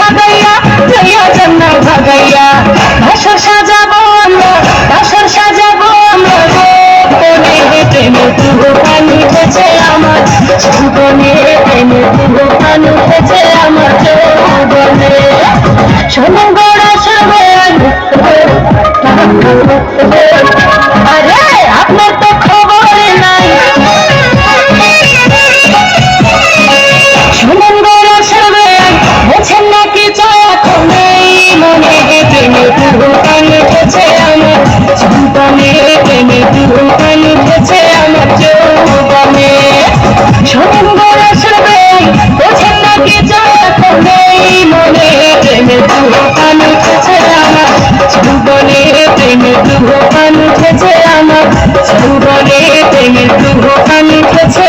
ভাগাইয়া জয়া জন্না ভাগাইয়া। ভাসর সাজাবো আমরা ভাসর সাজাবো আমরা জীবনে প্রেমে তুব পানি বেঁচে আমার, জীবনে প্রেমে তুব পানি জীবনে প্রেমের দুর্গ কানে খেছে